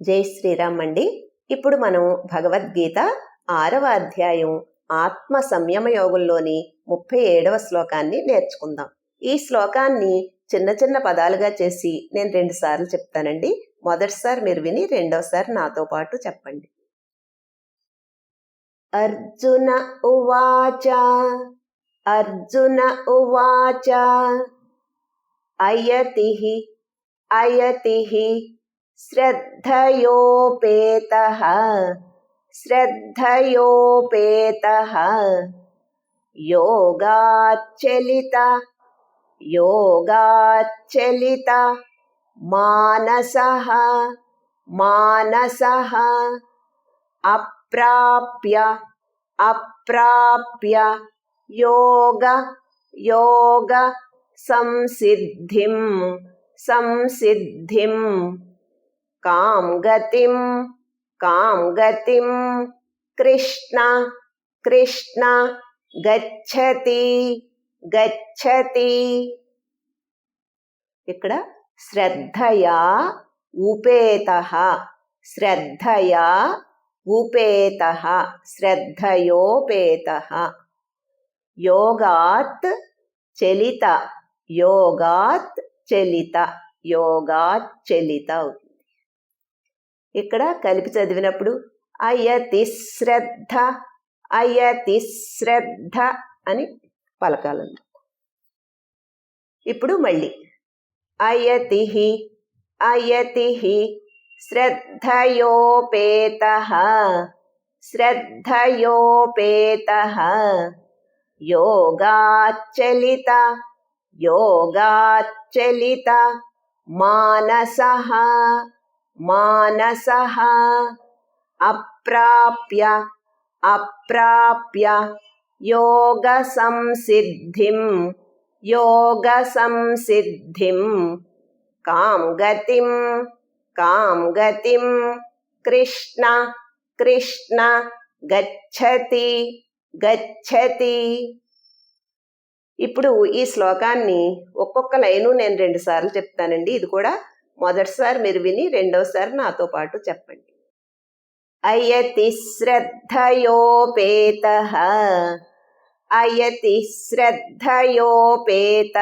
జై శ్రీరామ్ అండి. ఇప్పుడు మనం భగవద్గీత ఆరవ అధ్యాయం ఆత్మ సంయమ యోగంలోని ముప్పై ఏడవ శ్లోకాన్ని నేర్చుకుందాం. ఈ శ్లోకాన్ని చిన్న చిన్న పదాలుగా చేసి నేను రెండు సార్లు చెప్తానండి. మొదటిసారి మీరు విని రెండోసారి నాతో పాటు చెప్పండి. అర్జున ఉవాచ అర్జున ఉవాచ అయతి అయతి श्रद्धयोपेतः श्रद्धयोपेतः। योगाच्चलित योगाच्चलित मानसः मानसः। अप्राप्य अप्राप्य योग योग संसिद्धिं संसिद्धिं। कां गतिं कां गतिं कृष्ण कृष्ण గచ్చతి గచ్చతి ఇక్కడ శ్రద్ధయా ఉపేత శ్రద్ధయా ఉపేత శ్రద్ధయోపేత యోగాత్ చలిత యోగాత్ చలిత యోగాత్ చలిత అవుతుంది ఇక్కడ కలిపి చదివినప్పుడు అయతి శ్రద్ధ అయతి శ్రద్ధ అని పలకాలండి ఇప్పుడు మళ్ళీ. అయతి అయతి శ్రద్ధయోపేత శ్రద్ధయోపేత యోగాచలిత యోగాచలిత మానస మానస అప్రాప్య అప్రాప్య యోగ సంసిద్ధిం యోగ సంసిద్ధిం కాం గతిం కాం గతిం కృష్ణ కృష్ణ గచ్చతి గచ్చతి ఇప్పుడు ఈ శ్లోకాన్ని ఒక్కొక్క లైను నేను రెండుసార్లు చెప్తానండి. ఇది కూడా మొదటిసారి మీరు విని రెండోసారి నాతో పాటు చెప్పండి. అయతి శ్రద్ధయోపేత. అయతి శ్రద్ధయోపేత.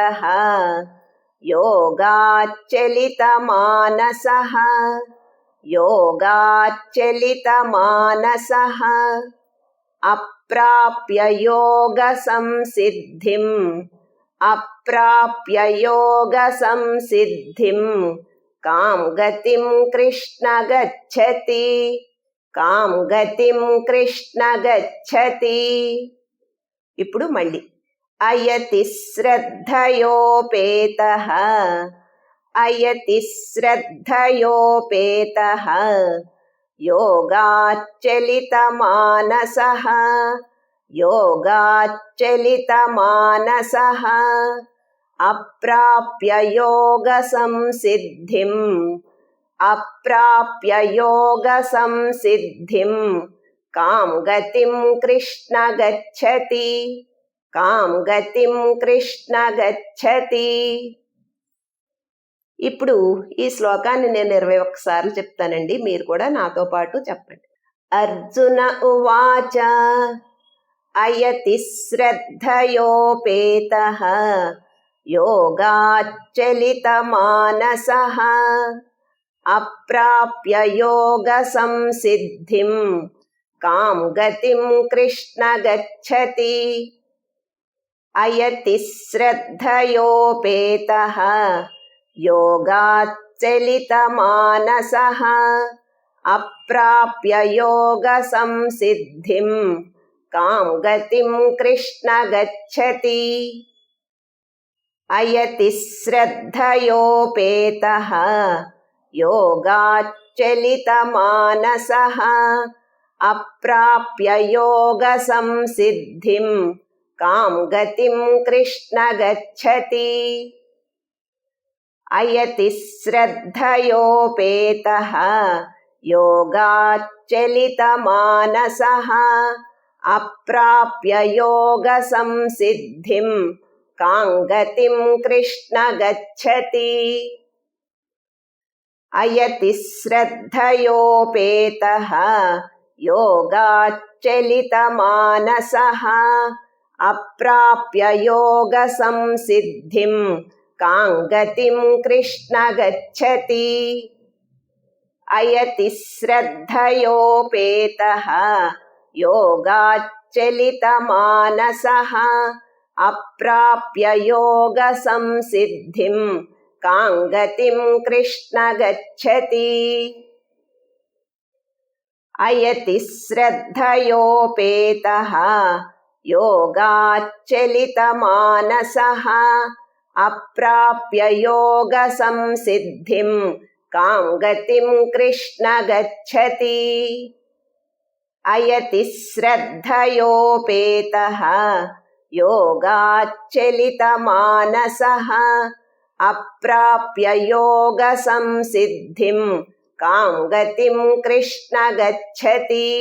యోగాచలిత మానస యోగాచలిత మానస అప్రాప్య యోగ సంసిద్ధిం అప్రాప్య యోగ సంసిద్ధిం కాం గతిం కృష్ణ గచ్చతి. కాం గతిం కృష్ణ గచ్చతి. ఇప్పుడు మళ్ళీ. అయతి శ్రద్ధయోపేత. అయతి శ్రద్ధయోపేత. యోగాచలిత మానస యోగాచలిత మానస అప్రాప్య యోగ సంసిద్ధిం. అప్రాప్య యోగ సంసిద్ధిం. కాం గతిం కృష్ణ గచ్చతి. కాం గతిం కృష్ణ గచ్చతి. ఇప్పుడు ఈ శ్లోకాన్ని నేను ఇరవై ఒక్కసార్లు చెప్తానండి. మీరు కూడా నాతో పాటు చెప్పండి. అర్జున ఉవాచ. అయతి శ్రద్ధయోపేత. योगाच्चलितमानसः। अप्राप्य योगसंसिद्धिम् कां गतिं कृष्ण गच्छति। अयति श्रद्धयोपेतः योगाच्चलितमानसः। अप्राप्य योगसंसिद्धिं कां गतिं कृष्ण गच्छति। अयतिश्रद्धयोपेतः योगाच्चलितमानसः अप्राप्य अप्राप्ययोगसंसिद्धिं कां गतिं कृष्ण गच्छति। अयतिस्रद्धयोपेतः योगाच्चलितमानसः अप्राप्य अप्राप्ययोगसंसिद्धिम् కాంగతిం కృష్ణ గచ్చతి అయతి శ్రద్ధయోపేత యోగాచ్చలితమానస అప్రాప్య యోగ సంసిద్ధిం కాంగతిం కృష్ణ గచ్చతి అయతి శ్రద్ధయోపేత యోగాచ్చలితమానస अप्राप्य योगसंसिद्धिं कां गतिं कृष्ण गच्छति। अयति श्रद्धयोपेतः गच्छति। अयति श्रद्धयोपेतः योगाच्चलितमानसः। अप्राप्य योगसंसिद्धिं कां गतिं कृष्ण गच्छति।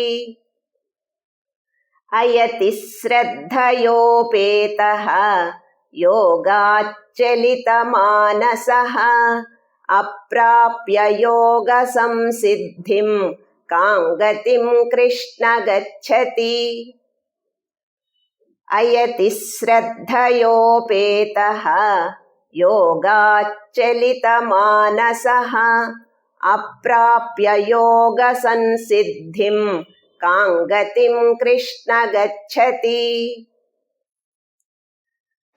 अयति श्रद्धयोपेतः योगाच्चलितमानसः। अप्राप्य योगसंसिद्धिं कां गतिं कृष्ण गच्छति। अयति श्रद्धयोपेतः योगाच्चलितमानसः अप्राप्य योगसंसिद्धिं कां गतिं कृष्ण गच्छति।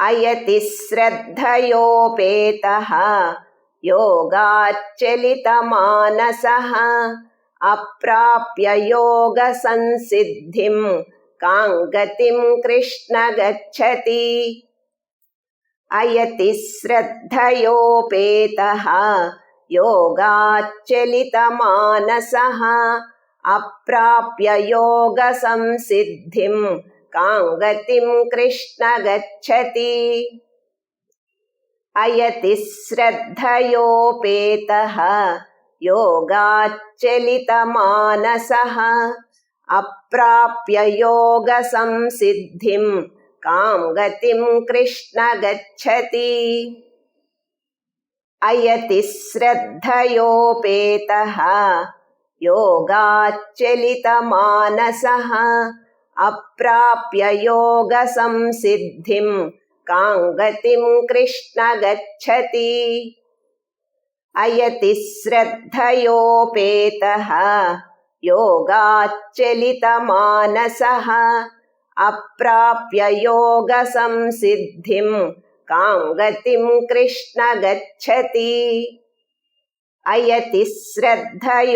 अयति श्रद्धयोपेतः योगाच्चलितमानसः अप्राप्य योगसंसिद्धिं कां गतिं कृष्ण गच्छति। अयति श्रद्धयोपेतः योगाच्चलितमानसः अप्राप्य योगसंसिद्धिं कां कृष्ण गच्छति। अयति అప్రాప్య యోగ సంసిద్ధిం. కాం గతిం కృష్ణ గచ్చతి. అయతి శ్రద్ధయోపేత. యోగాచ్చలిత మానస అప్రాప్య యోగ సంసిద్ధిం. కాంగతిం కృష్ణ గచ్చతి. అయతి శ్రద్ధయోపేత. योगाच्चलितमानसः अप्राप्य योगसंसिद्धिं कां गतिं कृष्ण गच्छति अयति श्रद्धयोपेतः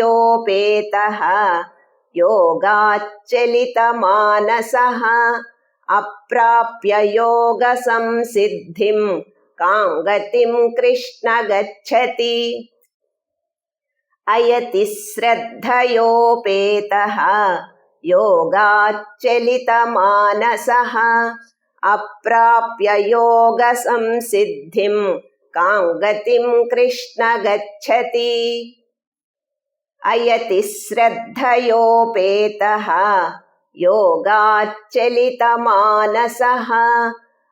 योगाच्चलितमानसः अप्राप्य योगसंसिद्धिं कां गतिं कृष्ण गच्छति అయతి శ్రద్ధయోపేత యోగాచ్చలితమానస అప్రాప్య యోగ సంసిద్ధిం కాంగతిం కృష్ణ గచ్చతి. అయతి శ్రద్ధయోపేత యోగాచ్చలితమానస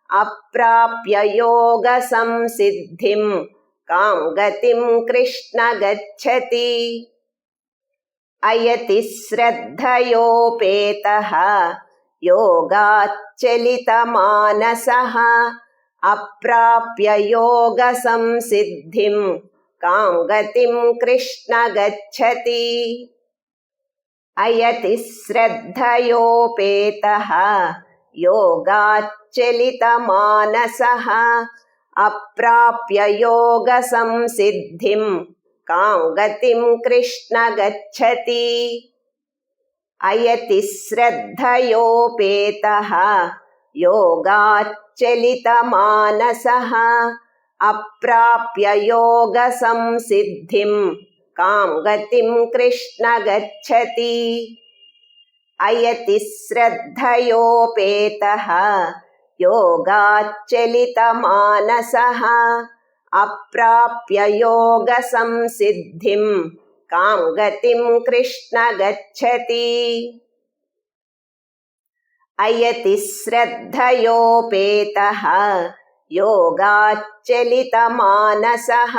అప్రాప్య యోగ సంసిద్ధిం कां गतिं कृष्ण गच्छति। अयति श्रद्धयोपेतः, योगाच्चलितमानसः, अप्राप्य योगसंसिद्धिं कां गतिं कृष्ण गच्छति। अयति श्रद्धयोपेतः, योगाच्चलितमानसः అప్రాప్య యోగ సంసిద్ధిం కాం గతిం కృష్ణ గచ్చతి. అయతి శ్రద్ధయోపేత. యోగాచ్చలితమానస. అప్రాప్య యోగ సంసిద్ధిం కాం గతిం కృష్ణ గచ్చతి. అయతి శ్రద్ధయోపేత. योगाच्चलितमानसः अप्राप्य योगसंसिद्धिं कां गतिं कृष्ण गच्छति। अयति श्रद्धयोपेतः योगाच्चलितमानसः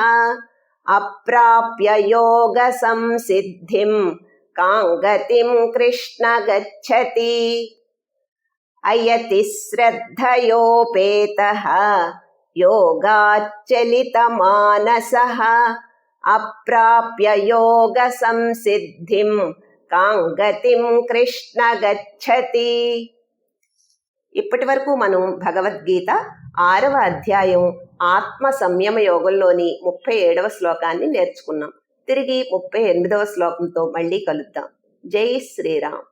अप्राप्य योगसंसिद्धिं कां गतिं कृष्ण गच्छति। అయతి శ్రద్ధయోపేత యోగాచలితమానస అప్రాప్య యోగ సంసిద్ధిం కాంగతిం కృష్ణ గచ్చతి. ఇప్పటి వరకు మనం భగవద్గీత ఆరవ అధ్యాయం ఆత్మ సంయమ యోగంలోని ముప్పై ఏడవ శ్లోకాన్ని నేర్చుకున్నాం. తిరిగి ముప్పై ఎనిమిదవ శ్లోకంతో మళ్ళీ కలుద్దాం. జై శ్రీరామ్.